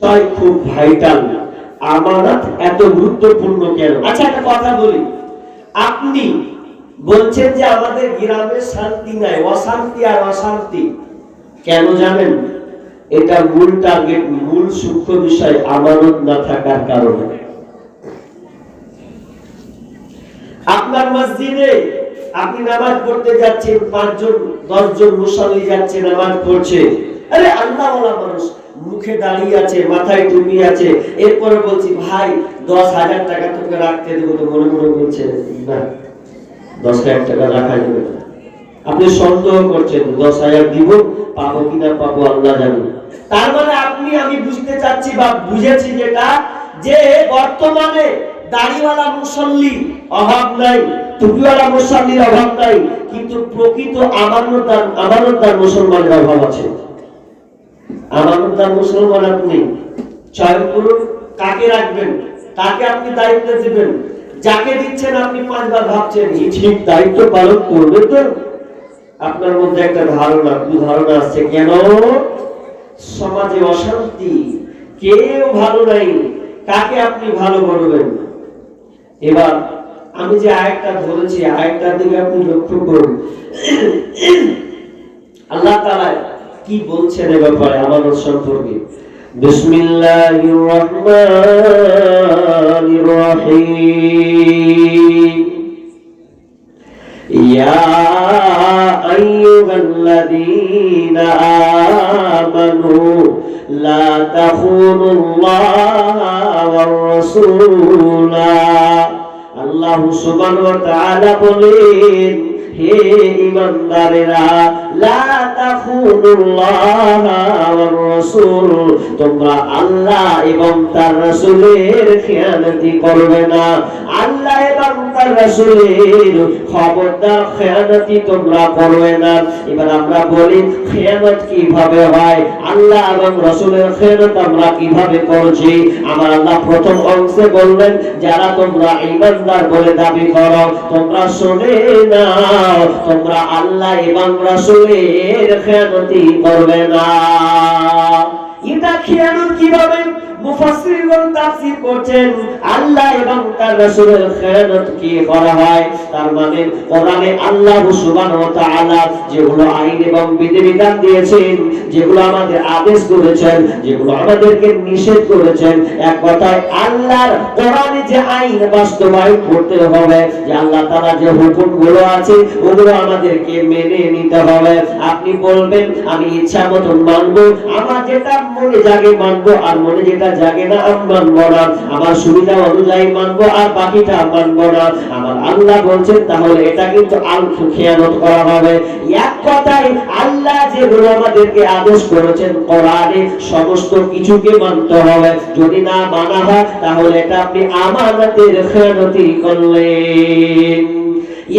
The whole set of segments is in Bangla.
বিষয় খুব ভাইটাল আমানত এত গুরুত্বপূর্ণ কেন? আচ্ছা একটা কথা বলি। আপনি বলছেন যে আমাদের গ্রামে শান্তি নাই, অশান্তি আর অশান্তি। কেন জানেন? এটা মূল টার্গেট মূল সূক্ষ্ম বিষয় আমানত না থাকার কারণে। আপনার মসজিদে আপনি নামাজ পড়তে যাচ্ছেন, পাঁচজন, দশজন মুসল্লি যাচ্ছে, নামাজ পড়ছে। আরে আল্লাহ মানুষ, মুখে দাঁড়িয়ে আছে, মাথায় টুপি আছে, এরপরে বলছি, ভাই, দশ হাজার টাকা তোকে রাখতে দেবো তো মনে মনে বলছে, না, দশ হাজার টাকা রাখা যাবে আপনি সন্দেহ করছেন, দশ হাজার দিব, পাবো কিনা পাবো আল্লাহ জানি। তার মানে আপনি, আমি বুঝতে চাচ্ছি বা বুঝেছি যেটা, যে বর্তমানে দাড়িওয়ালা মুসল্লি অভাব নাই, টুপিওয়ালা মুসল্লির অভাব নাই, কিন্তু প্রকৃত আমানতদার আমানতদার মুসলমানের অভাব আছে। আমানতদার মুসলমান আপনি। চয়ন করুন কাকে রাখবেন তাকে আপনি দায়িত্ব দিবেন যাকে দিচ্ছেন আপনি পাঁচবার ভাবছেন। ঠিক দায়িত্ব পালন করবে তো। আপনার মধ্যে একটা ধারণা আসছে কেন? সমাজে অশান্তি কেউ ভালো নাই কাকে আপনি ভালো করবেন এবার আমি যে আরেকটা ধরেছি আরেকটার দিকে আপনি লক্ষ্য করুন। আল্লাহ তাআলা কি বলছেন এ ব্যাপারে আমানত সম্পর্কে? বিসমিল্লাহির রহমানির রহিম। ইয়া আল্লাহ সুবহানাহু ওয়া তাআলা বলেন হে ঈমানদারেরা লা তাখুনুল্লাহ ওয়ার রাসূল, তোমরা আল্লাহ এবং তার রাসূলের খেয়ানতি করবে না। আল্লাহ এবং তার রাসূলের খবরদার খেয়ানতি তোমরা করবে না। এবার আমরা বলি, খেয়ানত কীভাবে হয়? আল্লাহ এবং রাসূলের খেয়ানত আমরা কীভাবে করছি? আমার আল্লাহ প্রথম অংশে বললেন, যারা তোমরা ইমানদার বলে দাবি করো, তোমরা শুনে নাও তোমরা আল্লাহ এবং রাসূলের খেয়ানতি করবে না। এটা খেয়ানত কীভাবে? মুফাসসিরগণ তাফসীর করছেন আল্লাহ এবং তার রাসূলের খেয়ানত কি করা হয়? তার মানে কোরআনে আল্লাহ সুবহানাহু ওয়া তাআলা যেগুলো আইন এবং বিধিবিধান দিয়েছেন, যেগুলো আমাদের আদেশ করেছেন, যেগুলো আমাদেরকে নিষেধ করেছেন, এক কথায় আল্লাহর কোরআনে যে আইন বাস্তবায়ন করতে হবে, যে আল্লাহ তাআলা যে হুকুমগুলো আছে, ওগুলো আমাদেরকে মেনে নিতে হবে। আপনি বলবেন, আমি ইচ্ছা মতন মানবো, আমার যেটা মনে জাগে মানবো, আর মনে যেটা জাগে না আমি মানবো না আমার সুবিধা অনুযায়ী মানবো, আর বাকিটা মানবো না আমার আল্লাহ বলছেন, তাহলে এটা কিন্তু আল খেয়ানত করা হবে। এক কথায়, আল্লাহ যেগুলো আমাদেরকে আদেশ করেছেন, কোরআনে সমস্ত কিছুকে মানতে হবে। যদি না মানা হয়, তাহলে এটা আপনি আমানতের খেয়ানতি করলেন।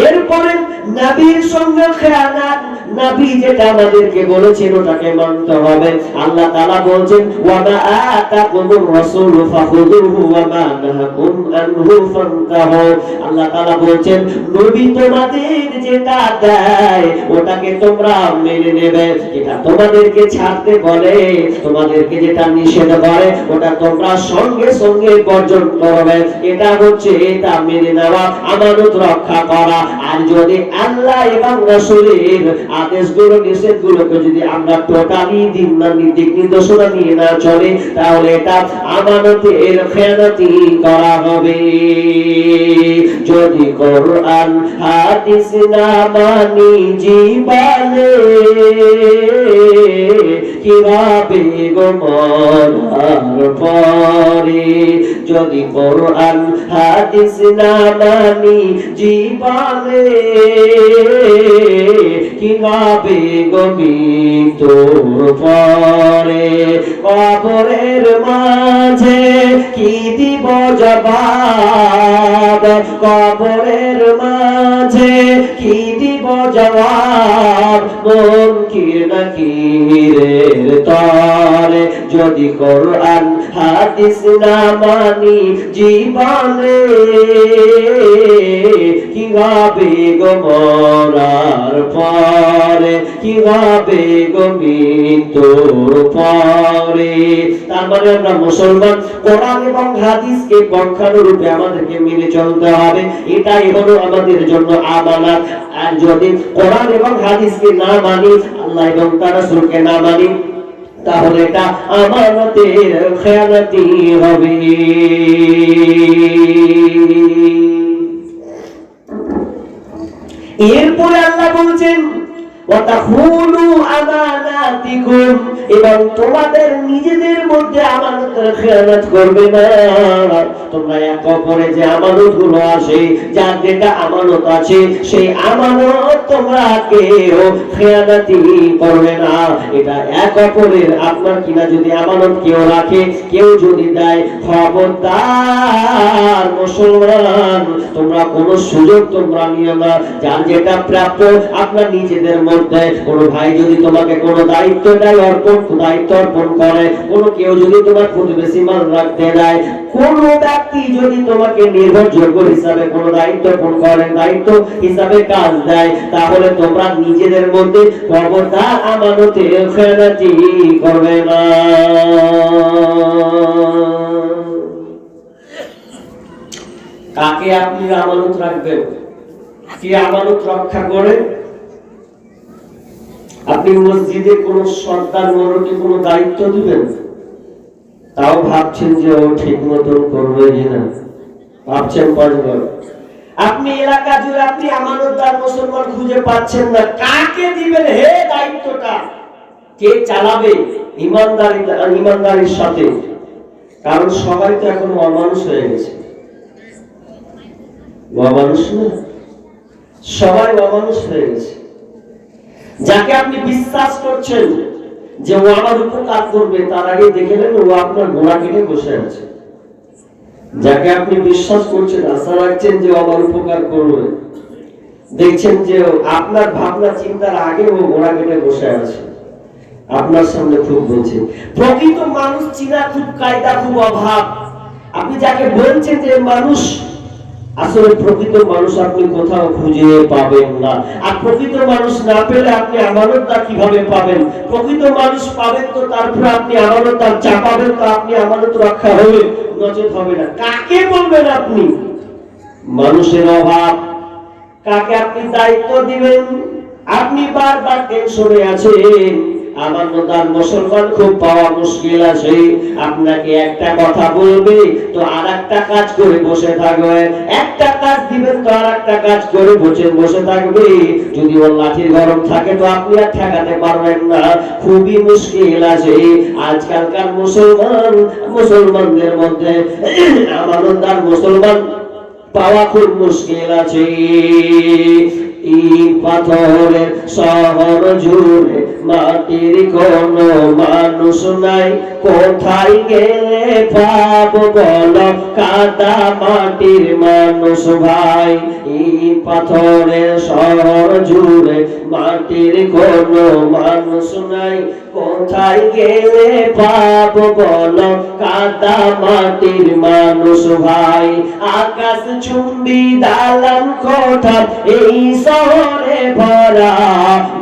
এরপরে নবীর সঙ্গে খেয়ানাত নবী যেটা আমাদেরকে বলেছেন, ওটাকে মানতে হবে। আল্লাহ তাআলা বলছেন ওয়া মা রাসূল ফাখুযুহু ওয়া মা নাহাকুম আনহু ফান্তাহু। আল্লাহ তাআলা বলছেন, নবী তোমাদের যেটা দেয়, ওটাকে তোমরা মেনে নেবে। যেটা তোমাদেরকে ছাড়তে বলে, তোমাদেরকে যেটা নিষেধ করে, ওটা তোমরা সঙ্গে সঙ্গে বর্জন করবে। এটা হচ্ছে, এটা মেনে নেওয়া, আমানত রক্ষা করা। আর যদি আল্লাহ এবং রাসূলের আদেশগুলো, নিষেধগুলোকে যদি আমরা টোটালি দিন না দিক নির্দেশনা নিয়ে না চলে, তাহলে এটা আমানতের খেয়ানতি করা হবে। যদি কোরআন, হাদিস না মানি জীবনে, কীভাবে গো মরার পরে? যদি কোরআন, হাদিস না মানি জীবনে। কীভাবে মৃত্যুর পরে? কবরের মাঝে কি দিব জবাব? কবরের মাঝে কি দিব জবাব? মন নাকিরের তরে যদি কোরআন, হাদিস না মানি জীবনে কি হবে পরে? কি হবে গো পরে? তার মানে আমরা মুসলমান, কোরআন এবং হাদিসকে পক্ষানুরূপে আমাদেরকে মেনে চলতে হবে। এটাই হলো আমাদের জন্য আমানত। আর যদি কোরআন এবং হাদিসকে না মানি আল্লাহ এবং তার রাসূলকে না মানি তাহলে এটা আমানতের খেয়ালাতি হবে। এরপরে আল্লাহ বলছেন এবং তোমাদের নিজেদের মধ্যে খেয়ানত করবে না। তোমরা এক অপরে যে আমানতগুলো আছে, যার যেটা আমানত আছে, সেই আমানত তোমরা কেউ খেয়ানাতি করবে না। এটা এক অপরের, আপনার কিনা যদি আমানত কেউ রাখে, কেউ যদি দেয়, খবরদার মুসলমান, তোমরা কোনো সুযোগ তোমরা নিও না। যার যেটা প্রাপ্য, আপনার নিজেদের মধ্যে কোনো ভাই যদি তোমাকে কোনো দায়িত্ব দেয়, অর্পণ, দায়িত্ব অর্পণ করে। কোনো কেউ যদি তোমার প্রতিবেশী মাল রাখতে দেয়, কোন ব্যক্তি যদি তোমাকে নির্ভরযোগ্য হিসাবে কোনো দায়িত্ব অর্পণ করে, দায়িত্ব হিসাবে কাজ দেয়, তাহলে তোমরা নিজেদের মধ্যে খবরদার আমানতে খেলাটি করবে না। কাকে আপনি আমানত রাখবেন? কে আমানত রক্ষা করে? আপনি মসজিদে কোন সর্দার মরকে কোনো দায়িত্ব দিবেন? তাও ভাবছেন যে ও ঠিক মতন করবে কিনা ভাবছেন পাঁচবার আপনি এলাকা জুড়ে আপনি আমানতদার মুসলমান খুঁজে পাচ্ছেন না। কাকে দিবেন? হে দায়িত্বটা। কে চালাবে? ইমানদারি, ইমানদারির সাথে। কারণ সবাই তো এখন অমানুষ হয়ে গেছে। অমানুষ না? সবাই অমানুষ হয়ে গেছে। যাকে আপনি বিশ্বাস করছেন যে ও আমার উপকার করবে, তার আগে দেখে নেন ও আপনার গোড়া কেটে বসে আছে। যাকে আপনি বিশ্বাস করছেন, আশা রাখছেন যে আমার উপকার করবে। দেখছেন যে আপনার ভাবনা, চিন্তার আগে ও গোড়া কেটে বসে আছে। আপনার সামনে খুব বলছে, প্রকৃত মানুষ চিনা খুব, কায়দা খুব অভাব। আপনি যাকে বলছেন যে মানুষ আসলে প্রকৃত মানুষ আপনি কোথাও খুঁজে পাবেন না। আর প্রকৃত মানুষ না পেলে আপনি আমানতদার কীভাবে পাবেন? প্রকৃত মানুষ পাবেন তো তারপরে আপনি আমানতদার চাপাবেন তো আপনি আমানত রক্ষা হবে নচেত হবে না। কাকে বলবেন আপনি? মানুষের অভাব। কাকে আপনি দায়িত্ব দিবেন? আপনি বারবার টেনশনে আছেন। আমার মতার মুসলমান, খুব পাওয়া মুশকিল আছে। আপনাকে একটা কথা বলবে, তো আর একটা কাজ করে বসে থাকবে। একটা কাজ দিবেন তো আর একটা কাজ করে বসে বসে থাকবে। যদি ওর লাঠির গরম থাকে তো আপনি আর ঠেকাতে পারবেন না। খুবই মুশকিল আছে। আজকালকার মুসলমান, মুসলমানদের মধ্যে আমানতদার মুসলমান পাওয়া খুব মুশকিল আছে। পাথরের শহর জুড়ে মাটির কোন মানুষ নাই। কোথায় গেলে পাব বল কাদা মাটির মানুষ ভাই। ইট পাথরের শহর জুড়ে মাটির কোন মানুষ নাই। কোথায় গেলে পাব বল কাদা মাটির মানুষ ভাই। আকাশ চুম্বি দালান কোঠা এই শহরে ভরা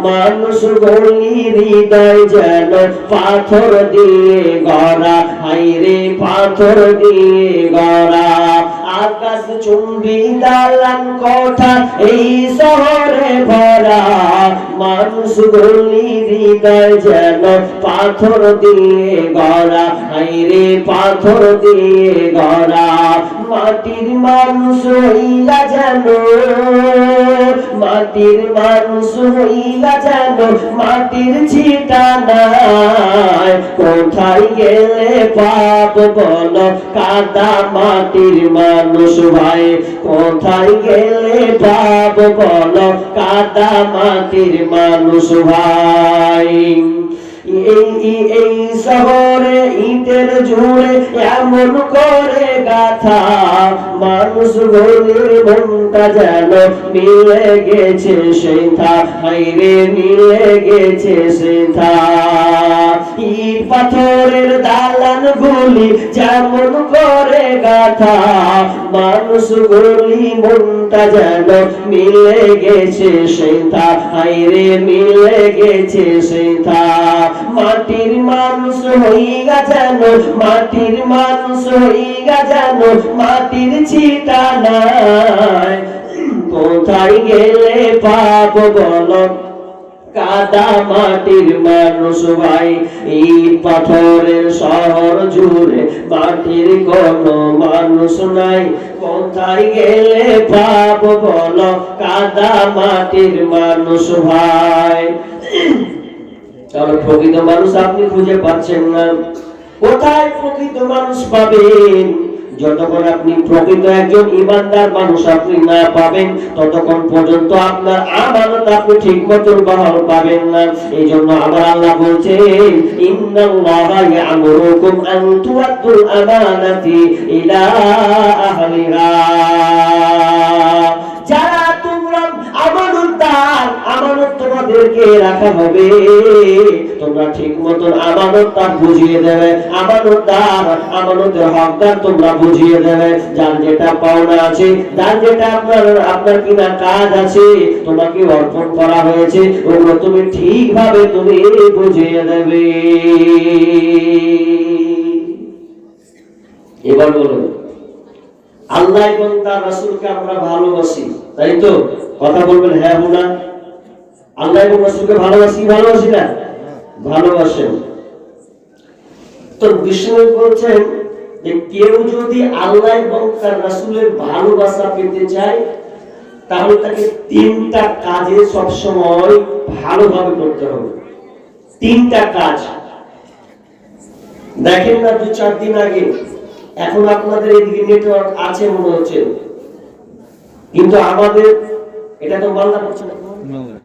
মানুষ গলি হৃদয় যেন পাথর দিয়ে গড়া হাইরে পাথর দিয়ে গড়া। আকাশ চুম্বি দালান কোঠা, এই শহরে ভরা। মানুষ গলি হৃদয় যেন পাথর দিয়ে গড়া হাইরে পাথর দিয়ে গড়া। মাটির মানুষ হইয়া যেন, মাটির মানুষ হইয়া যেন, মাটির ছিটা নাই কোথায় গেলে পাপ বল, কাদা মাটির মানুষ ভাই। কোথায় গেলে পাপ বল, কাদা মাটির মানুষ ভাই? এই শহরে ইটের জুড়ে এমন করে গাথা। মানুষ গলির মনটা যেন মিলে গেছে সেই থা হাইরে মিলে গেছে সেই থা ইট পাথরের দালান গুলি যেমন করে গাথা। মানুষ গলি মনটা যেন মিলে গেছে সেই থা হাইরে মিলে গেছে সেই থা মাটির মানুষ হইগা যেন, মাটির মানুষ হইগা যেন, মাটির ছিটা নাই কোথায় গেলে পাপ বল? কাদা মাটির মানুষ ভাই, এই পাথরের শহর জুড়ে মাটির কোন মানুষ নাই। কোথায় গেলে পাপ বল? কাদা মাটির মানুষ ভাই। তাহলে প্রকৃত মানুষ আপনি খুঁজে পাচ্ছেন না। কোথায় প্রকৃত মানুষ পাবেন? যতক্ষণ আপনি প্রকৃত একজন ইমানদার মানুষ আপনি না পাবেন, ততক্ষণ পর্যন্ত আপনার আমানত আপনি ঠিক মতন বহাল পাবেন না। এই জন্য আমার আল্লাহ বলছে ইন্নাল্লাহা ইয়ামুরুকুম আন আমানাতি ইলা আহলিহা। তোমাদেরকে রাখা হবে। তোমরা ঠিক মতন আমানতটা বুঝিয়ে দেবে। আমানতদার, আমানতের হকদার তোমরা বুঝিয়ে দেবে। যার যেটা পাওনা আছে, যার যেটা আপনার আপনার কিনা কাজ আছে, তোমাকে অর্পণ করা হয়েছে। ওগুলো তুমি ঠিকভাবে তুমি বুঝিয়ে দেবে। এবার বলুন, আল্লাহ এবং তার রাসূলকে আমরা ভালোবাসি, তাই তো? কথা বলবেন হ্যাঁ না আল্লাহ এবং রাসূলকে ভালোবাসি ভালোবাসি না? ভালোবাসেন তো বিষ্ণু বলছেন যে কেউ যদি আল্লাহ এবং তার রাসূলের ভালোবাসা পেতে চায়, তাহলে তাকে তিনটা কাজে সবসময় ভালোভাবে করতে হবে। তিনটা কাজ। দেখেন না, দু চার দিন আগে এখন আপনাদের এদিকে নেটওয়ার্ক আছে মনে হচ্ছে। কিন্তু আমাদের, এটা তো বাংলা করছে না।